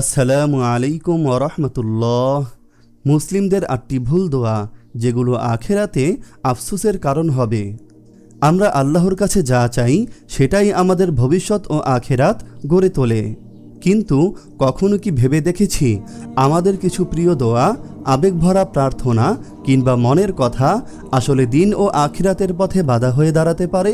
আসসালামু আলাইকুম ওরহমতুল্লাহ মুসলিমদের আটটি ভুল দোয়া, যেগুলো আখেরাতে আফসোসের কারণ হবে। আমরা আল্লাহর কাছে যা চাই, সেটাই আমাদের ভবিষ্যৎ ও আখেরাত গড়ে তোলে। কিন্তু কখনো কি ভেবে দেখেছি, আমাদের কিছু প্রিয় দোয়া, আবেগভরা প্রার্থনা কিংবা মনের কথা আসলে দিন ও আখিরাতের পথে বাধা হয়ে দাঁড়াতে পারে?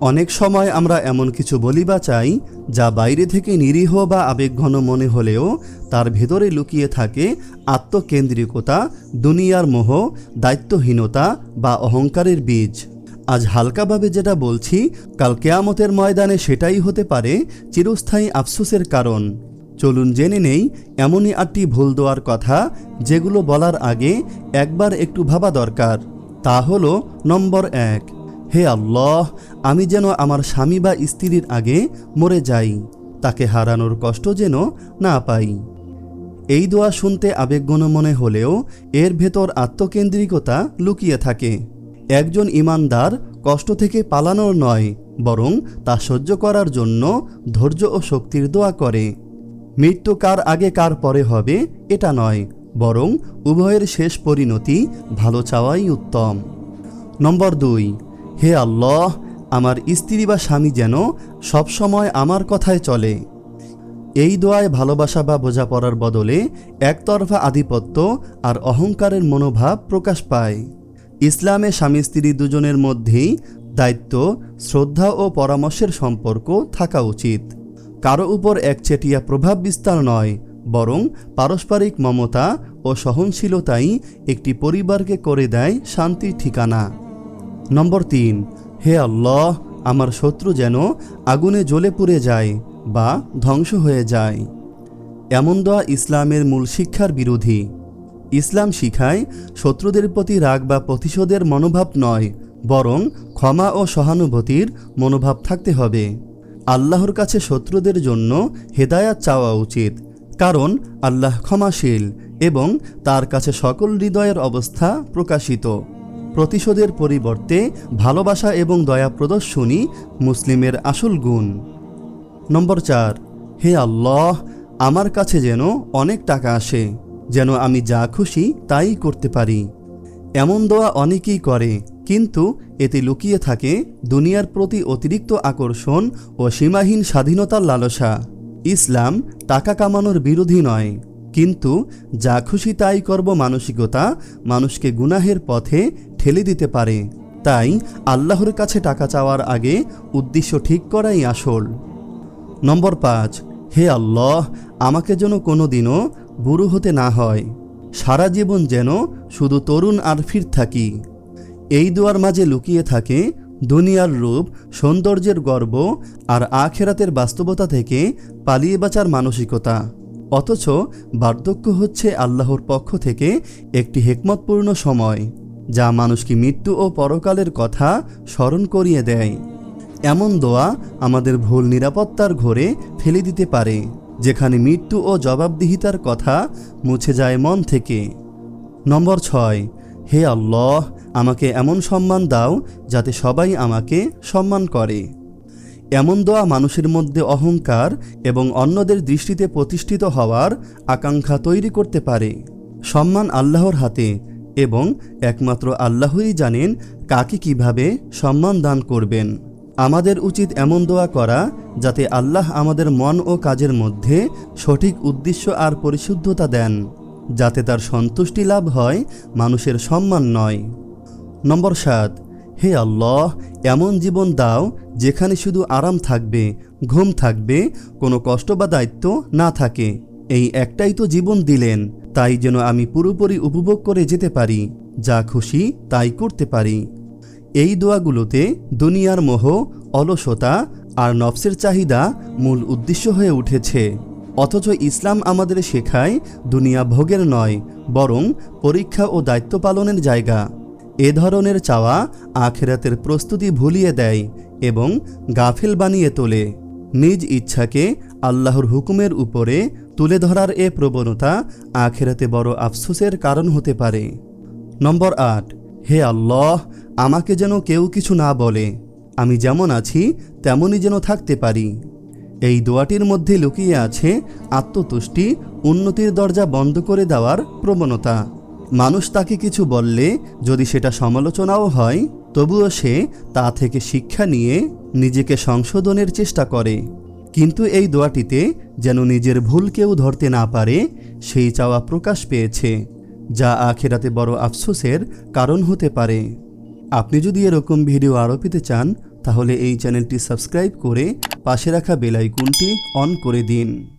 অনেক সময় আমরা এমন কিছু বলি বা চাই, যা বাইরে থেকে নিরীহ বা আবেগঘন মনে হলেও তার ভেতরে লুকিয়ে থাকে আত্মকেন্দ্রিকতা, দুনিয়ার মোহ, দায়িত্বহীনতা বা অহংকারের বীজ। আজ হালকাভাবে যেটা বলছি, কাল কেয়ামতের ময়দানে সেটাই হতে পারে চিরস্থায়ী আফসোসের কারণ। চলুন জেনে নেই, এমনই আটটি ভুল দেওয়ার কথা, যেগুলো বলার আগে একবার একটু ভাবা দরকার। তা হলো নম্বর এক। হে আল্লাহ, আমি যেন আমার স্বামী বা স্ত্রীর আগে মরে যাই, তাকে হারানোর কষ্ট যেন না পাই। এই দোয়া শুনতে আবেগঘন মনে হলেও এর ভেতর আত্মকেন্দ্রিকতা লুকিয়ে থাকে। একজন ইমানদার কষ্ট থেকে পালানোর নয়, বরং তা সহ্য করার জন্য ধৈর্য ও শক্তির দোয়া করে। মৃত্যু কার আগে কার পরে হবে, এটা নয়, বরং উভয়ের শেষ পরিণতি ভালো চাওয়াই উত্তম। নম্বর দুই হে আল্লাহ, আমার স্ত্রী বা স্বামী যেন সবসময় আমার কথায় চলে। এই দোয়ায় ভালোবাসা বা বোঝাপড়ার বদলে একতরফা আধিপত্য আর অহংকারের মনোভাব প্রকাশ পায়। ইসলামে স্বামী স্ত্রী দুজনের মধ্যেই দায়িত্ব, শ্রদ্ধা ও পরামর্শের সম্পর্ক থাকা উচিত। কারও উপর একচেটিয়া প্রভাব বিস্তার নয়, বরং পারস্পরিক মমতা ও সহনশীলতাই একটি পরিবারকে করে দেয় শান্তির ঠিকানা। নম্বর তিন, হে আল্লাহ, আমার শত্রু যেন আগুনে জ্বলে পুড়ে যায় বা ধ্বংস হয়ে যায়। এমন দোয়া ইসলামের মূল শিক্ষার বিরোধী। ইসলাম শিখায় শত্রুদের প্রতি রাগ বা প্রতিশোধের মনোভাব নয়, বরং ক্ষমা ও সহানুভূতির মনোভাব থাকতে হবে। আল্লাহর কাছে শত্রুদের জন্য হেদায়াত চাওয়া উচিত, কারণ আল্লাহ ক্ষমাশীল এবং তার কাছে সকল হৃদয়ের অবস্থা প্রকাশিত। প্রতিশোধের পরিবর্তে ভালোবাসা এবং দয়া প্রদর্শনী মুসলিমের আসল গুণ। নম্বর চার, হে আল্লাহ, আমার কাছে যেন অনেক টাকা আসে, যেন আমি যা খুশি তাই করতে পারি। এমন দোয়া অনেকেই করে, কিন্তু এতে লুকিয়ে থাকে দুনিয়ার প্রতি অতিরিক্ত আকর্ষণ ও সীমাহীন স্বাধীনতার লালসা। ইসলাম টাকা কামানোর বিরোধী নয়। কিন্তু যা খুশি তাই করব মানসিকতা মানুষকে গুনাহের পথে ঠেলে দিতে পারে। তাই আল্লাহর কাছে টাকা চাওয়ার আগে উদ্দেশ্য ঠিক করাই আসল। নম্বর পাঁচ, হে আল্লাহ, আমাকে যেন কোনো দিনও বুড়ো হতে না হয়। সারা জীবন যেন শুধু তরুণ আর ফির থাকি। এই দুয়ার মাঝে লুকিয়ে থাকে দুনিয়ার রূপ, সৌন্দর্যের গর্ব আর আখেরাতের বাস্তবতা থেকে পালিয়ে বাঁচার মানসিকতা। অথচ বার্ধক্য হচ্ছে আল্লাহর পক্ষ থেকে একটি হেকমতপূর্ণ সময়, যা মানুষকে মৃত্যু ও পরকালের কথা স্মরণ করিয়ে দেয়। এমন দোয়া আমাদের ভুল নিরাপত্তার ঘরে ফেলে দিতে পারে, যেখানে মৃত্যু ও জবাবদিহিতার কথা মুছে যায় মন থেকে। নম্বর ছয়, হে আল্লাহ, আমাকে এমন সম্মান দাও যাতে সবাই আমাকে সম্মান করে। এমন দোয়া মানুষের মধ্যে অহংকার এবং অন্যদের দৃষ্টিতে প্রতিষ্ঠিত হওয়ার আকাঙ্ক্ষা তৈরি করতে পারে। সম্মান আল্লাহর হাতে এবং একমাত্র আল্লাহই জানেন কাকে কীভাবে সম্মান দান করবেন। আমাদের উচিত এমন দোয়া করা যাতে আল্লাহ আমাদের মন ও কাজের মধ্যে সঠিক উদ্দেশ্য আর পরিশুদ্ধতা দেন, যাতে তার সন্তুষ্টি লাভ হয় মানুষের সম্মান নয়। নম্বর সাত হে আল্লাহ, এমন জীবন দাও যেখানে শুধু আরাম থাকবে, ঘুম থাকবে, কোনো কষ্ট বা দায়িত্ব না থাকে। এই একটাই তো জীবন দিলেন, তাই যেন আমি পুরোপুরি উপভোগ করে যেতে পারি, যা খুশি তাই করতে পারি। এই দোয়াগুলোতে দুনিয়ার মোহ, অলসতা আর নফসের চাহিদা মূল উদ্দেশ্য হয়ে উঠেছে। অথচ ইসলাম আমাদের শেখায়, দুনিয়া ভোগের নয়, বরং পরীক্ষা ও দায়িত্ব পালনের জায়গা। এ ধরনের চাওয়া আখেরাতের প্রস্তুতি ভুলিয়ে দেয় এবং গাফেল বানিয়ে তোলে। নিজ ইচ্ছাকে আল্লাহর হুকুমের উপরে তুলে ধরার এ প্রবণতা আখেরাতে বড় আফসোসের কারণ হতে পারে। নম্বর আট, হে আল্লাহ, আমাকে যেন কেউ কিছু না বলে। আমি যেমন আছি, তেমনই যেন থাকতে পারি। এই দোয়াটির মধ্যে লুকিয়ে আছে আত্মতুষ্টি, উন্নতির দরজা বন্ধ করে দেওয়ার প্রবণতা। মানুষ তাকে কিছু বললে যদি সেটা সমালোচনাও হয়, তবুও সে তা থেকে শিক্ষা নিয়ে নিজেকে সংশোধনের চেষ্টা করে। কিন্তু এই দোয়াটিতে যেন নিজের ভুল কেউ ধরতে না পারে, সেই চাওয়া প্রকাশ পেয়েছে, যা আখেরাতে বড় আফসোসের কারণ হতে পারে। আপনি যদি এরকম ভিডিও আরও পেতে চান, তাহলে এই চ্যানেলটি সাবস্ক্রাইব করে পাশে রাখা বেলাইকুনটি অন করে দিন।